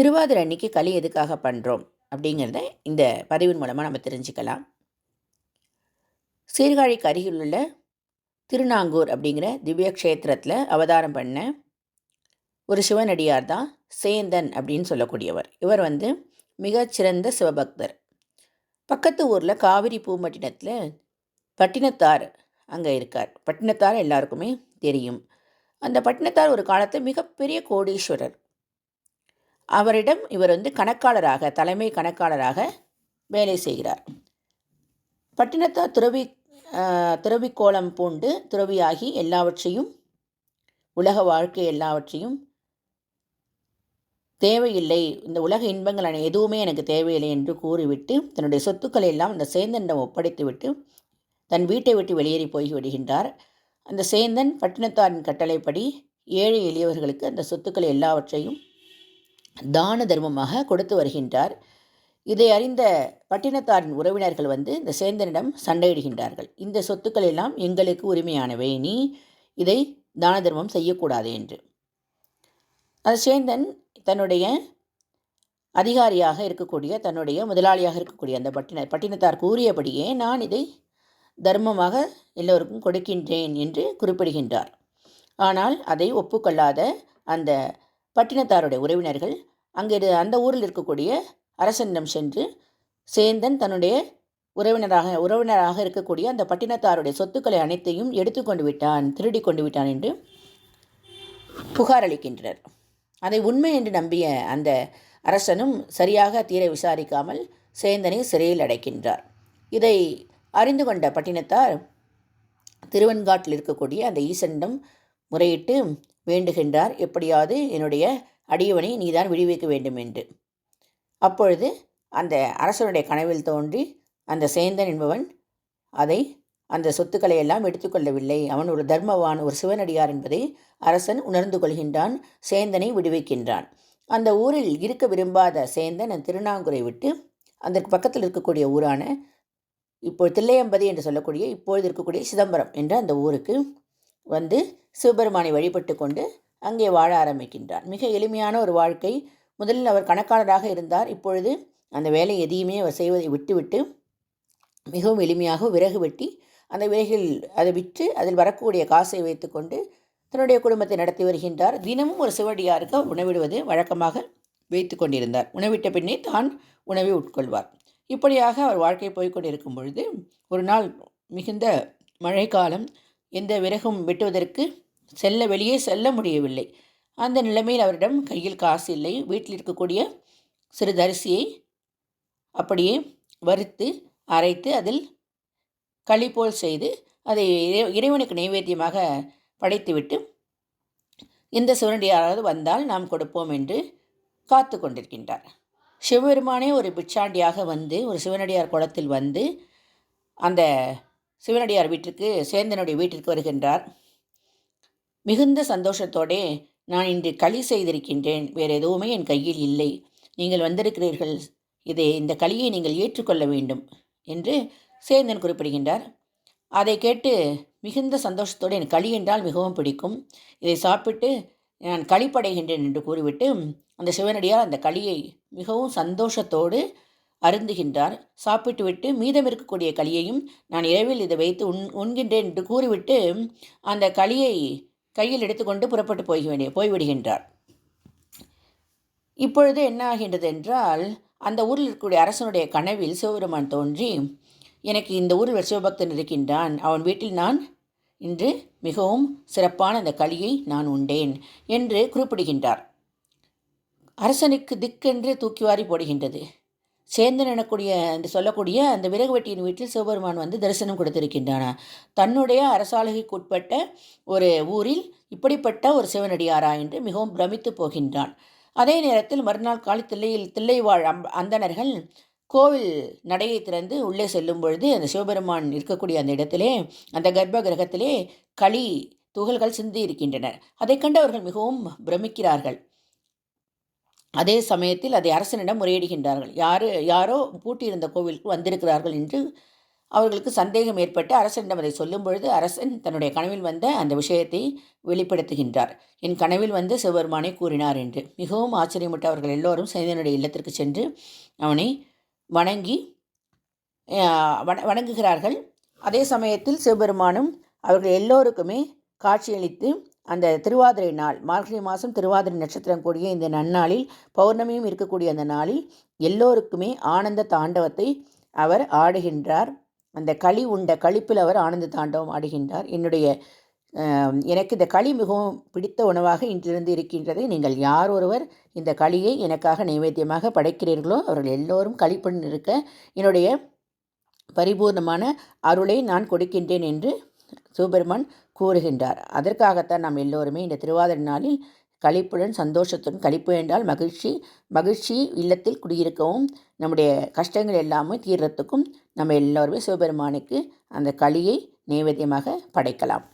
திருவாதிரை அன்னைக்கு களி எதுக்காக பண்ணுறோம் அப்படிங்கிறத இந்த பதிவின் மூலமாக நம்ம தெரிஞ்சுக்கலாம். சீர்காழிக்கு அருகில் உள்ள திருநாங்கூர் அப்படிங்கிற திவ்ய க்ஷேத்திரத்தில் அவதாரம் பண்ண ஒரு சிவனடியார் தான் சேந்தன் அப்படின்னு சொல்லக்கூடியவர். இவர் வந்து மிகச்சிறந்த சிவபக்தர். பக்கத்து ஊரில் காவிரி பூம்பட்டினத்தில் பட்டினத்தார் அங்கே இருக்கார். பட்டினத்தார் எல்லாருக்குமே தெரியும். அந்த பட்டினத்தார் ஒரு காலத்தில் மிகப்பெரிய கோடீஸ்வரர். அவரிடம் இவர் வந்து கணக்காளராக தலைமை கணக்காளராக வேலை செய்கிறார். பட்டினத்தார் துறவி துறவி கோலம் பூண்டு துறவியாகி எல்லாவற்றையும் உலக வாழ்க்கை எல்லாவற்றையும் தேவையில்லை இந்த உலக இன்பங்கள் எதுவுமே எனக்கு தேவையில்லை என்று கூறிவிட்டு தன்னுடைய சொத்துக்களை எல்லாம் அந்த சேந்தனிடம் ஒப்படைத்துவிட்டு தன் வீட்டை விட்டு வெளியேறி போய்விடுகின்றார் அந்த சேந்தன் பட்டினத்தாரின் கட்டளைப்படி ஏழை எளியவர்களுக்கு அந்த சொத்துக்களை எல்லாவற்றையும் தான தர்மமாக கொடுத்து வருகின்றார். இதை அறிந்த பட்டினத்தாரின் உறவினர்கள் வந்து இந்த சேந்தனிடம் சண்டையிடுகின்றார்கள். இந்த சொத்துக்கள் எல்லாம் எங்களுக்கு உரிமையானவை. நீ இதை தான தர்மம் செய்யக்கூடாது என்று. அந்த சேந்தன் தன்னுடைய அதிகாரியாக இருக்கக்கூடிய தன்னுடைய முதலாளியாக இருக்கக்கூடிய அந்த பட்டின பட்டினத்தார் கூறியபடியே நான் இதை தர்மமாக எல்லோருக்கும் கொடுக்கின்றேன் என்று குறிப்பிடுகின்றார். ஆனால் அதை ஒப்புக்கொள்ளாத அந்த பட்டினத்தாருடைய உறவினர்கள் அங்கே அந்த ஊரில் இருக்கக்கூடிய அரசனிடம் சென்று சேந்தன் தன்னுடைய உறவினராக உறவினராக இருக்கக்கூடிய அந்த பட்டினத்தாருடைய சொத்துக்களை அனைத்தையும் எடுத்துக்கொண்டு விட்டான் திருடி கொண்டு விட்டான் என்று புகார் அளிக்கின்றனர் அதை உண்மை என்று நம்பிய அந்த அரசனும் சரியாக தீர விசாரிக்காமல் சேந்தனை சிறையில் அடைக்கின்றார். இதை அறிந்து கொண்ட பட்டினத்தார் திருவன்காட்டில் இருக்கக்கூடிய அந்த ஈசனிடம் முறையிட்டு வேண்டுகின்றார் எப்படியாவது என்னுடைய அடியவனை நீதான் விடுவிக்க வேண்டும் என்று. அப்பொழுது அந்த அரசனுடைய கனவில் தோன்றி அந்த சேந்தன் என்பவன் அதை அந்த சொத்துக்களை எல்லாம் எடுத்துக்கொள்ளவில்லை. அவன் ஒரு தர்மவான் ஒரு சிவனடியார் என்பதை அரசன் உணர்ந்து கொள்கின்றான் சேந்தனை விடுவிக்கின்றான். அந்த ஊரில் இருக்க விரும்பாத சேந்தன் திருநாங்குரை விட்டு அதற்கு பக்கத்தில் இருக்கக்கூடிய ஊரான இப்போ தில்லையம்பதி என்று சொல்லக்கூடிய இப்பொழுது இருக்கக்கூடிய சிதம்பரம் என்ற அந்த ஊருக்கு வந்து சிவபெருமானை வழிபட்டு கொண்டு அங்கே வாழ ஆரம்பிக்கின்றார் மிக எளிமையான ஒரு வாழ்க்கை. முதலில் அவர் கணக்காளராக இருந்தார். இப்பொழுது அந்த வேலை எதையுமே அவர் செய்வதை விட்டுவிட்டு மிகவும் எளிமையாக விறகு வெட்டி அந்த விறகில் அதை விற்று அதில் வரக்கூடிய காசை வைத்துக்கொண்டு தன்னுடைய குடும்பத்தை நடத்தி வருகின்றார். தினமும் ஒரு சிவடியாருக்கு அவர் உணவிடுவது வழக்கமாக வைத்து கொண்டிருந்தார் உணவிட்ட பின்னே தான் உணவை உட்கொள்வார். இப்படியாக அவர் வாழ்க்கை போய்கொண்டிருக்கும் பொழுது ஒரு நாள் மிகுந்த மழைக்காலம் எந்த விறகும் வெட்டுவதற்கு செல்ல வெளியே செல்ல முடியவில்லை. அந்த நிலைமையில் அவரிடம் கையில் காசு இல்லை. வீட்டில் இருக்கக்கூடிய சிறிதரிசியை அப்படியே வறுத்து அரைத்து அதில் களி போல் செய்து அதை இறைவனுக்கு நைவேத்தியமாக படைத்துவிட்டு இந்த சிவனடியாராவது வந்தால் நாம் கொடுப்போம் என்று காத்து கொண்டிருக்கின்றார். சிவபெருமானே ஒரு பிச்சாண்டியாக வந்து ஒரு சிவனடியார் குளத்தில் வந்து அந்த சிவனடியார் வீட்டிற்கு சேந்தனுடைய வீட்டிற்கு வருகின்றார். மிகுந்த சந்தோஷத்தோடே நான் இன்று களி செய்திருக்கின்றேன். வேறு எதுவுமே என் கையில் இல்லை. நீங்கள் வந்திருக்கிறீர்கள். இதை இந்த களியை நீங்கள் ஏற்றுக்கொள்ள வேண்டும் என்று சேந்தன் குறிப்பிடுகின்றார். அதை கேட்டு மிகுந்த சந்தோஷத்தோடு என் களி என்றால் மிகவும் பிடிக்கும். இதை சாப்பிட்டு நான் களிப்படைகின்றேன் என்று கூறிவிட்டு அந்த சிவனடியார் அந்த களியை மிகவும் சந்தோஷத்தோடு அருந்துகின்றார். சாப்பிட்டுவிட்டு மீதம் இருக்கக்கூடிய களியையும் நான் இரவில் இதை வைத்து உண் உண்கின்றேன் என்று கூறிவிட்டு அந்த களியை கையில் எடுத்துக்கொண்டு புறப்பட்டு போய் போய்விடுகின்றார் இப்பொழுது என்ன ஆகின்றது என்றால் அந்த ஊரில் இருக்கக்கூடிய அரசனுடைய கனவில் சிவபெருமான் தோன்றி எனக்கு இந்த ஊரில் சிவபக்தன் இருக்கின்றான். அவன் வீட்டில் நான் இன்று மிகவும் சிறப்பான அந்த களியை நான் உண்டேன் என்று குறிப்பிடுகின்றார். அரசனுக்கு திக்கென்று தூக்கி வாரி போடுகின்றது. சேர்ந்து நினக்கூடிய என்று சொல்லக்கூடிய அந்த விறகு வெட்டியின் வீட்டில் சிவபெருமான் வந்து தரிசனம் கொடுத்திருக்கின்றன. தன்னுடைய அரசாளுகைக்கு உட்பட்ட ஒரு ஊரில் இப்படிப்பட்ட ஒரு சிவனடியாரா என்று மிகவும் பிரமித்து போகின்றான். அதே நேரத்தில் மறுநாள் காலை தில்லையில் தில்லைவாழ் அம் அந்தணர்கள் கோவில் நடையை திறந்து உள்ளே செல்லும் பொழுது அந்த சிவபெருமான் இருக்கக்கூடிய அந்த இடத்திலே அந்த கர்ப்ப கிரகத்திலே களி துகள்கள் சிந்தி இருக்கின்றனர். அதை கண்டு அவர்கள் மிகவும் பிரமிக்கிறார்கள். அதே சமயத்தில் அதை அரசனிடம் முறையிடுகின்றார்கள். யாரு யாரோ பூட்டியிருந்த கோவிலுக்கு வந்திருக்கிறார்கள் என்று அவர்களுக்கு சந்தேகம் ஏற்பட்டு அரசனிடம் அதை சொல்லும் பொழுது அரசன் தன்னுடைய கனவில் வந்த அந்த விஷயத்தை வெளிப்படுத்துகின்றார். என் கனவில் வந்து சிவபெருமானை கூறினார் என்று. மிகவும் ஆச்சரியமிட்டு அவர்கள் எல்லோரும் சேந்தனுடைய இல்லத்திற்கு சென்று அவனை வணங்கி வண வணங்குகிறார்கள். அதே சமயத்தில் சிவபெருமானும் அவர்கள் எல்லோருக்குமே காட்சியளித்து அந்த திருவாதிரை நாள் மார்கழி மாதம் திருவாதிரை நட்சத்திரம் கூடிய இந்த நன்னாளில் பௌர்ணமியும் இருக்கக்கூடிய அந்த நாளில் எல்லோருக்குமே ஆனந்த தாண்டவத்தை அவர் ஆடுகின்றார். அந்த களி உண்ட களிப்பில் அவர் ஆனந்த தாண்டவம் ஆடுகின்றார். என்னுடைய எனக்கு இந்த களி மிகவும் பிடித்த உணவாக இன்றிருந்து இருக்கின்றது நீங்கள் யார் ஒருவர் இந்த களியை எனக்காக நைவேத்தியமாக படைக்கிறீர்களோ அவர்கள் எல்லோரும் களிப்புடன் இருக்க என்னுடைய பரிபூர்ணமான அருளை நான் கொடுக்கின்றேன் என்று சிவபெருமான் கூறுகின்றார். அதற்காகத்தான் நாம் எல்லோருமே இந்த திருவாதிரை நாளில் கழிப்புடன் சந்தோஷத்துடன் கழிப்பு என்றால் மகிழ்ச்சி மகிழ்ச்சி இல்லத்தில் குடியிருக்கவும் நம்முடைய கஷ்டங்கள் எல்லாமே தீர்றதுக்கும் நம்ம எல்லோருமே சிவபெருமானுக்கு அந்த களியை நைவேத்தியமாக படைக்கலாம்.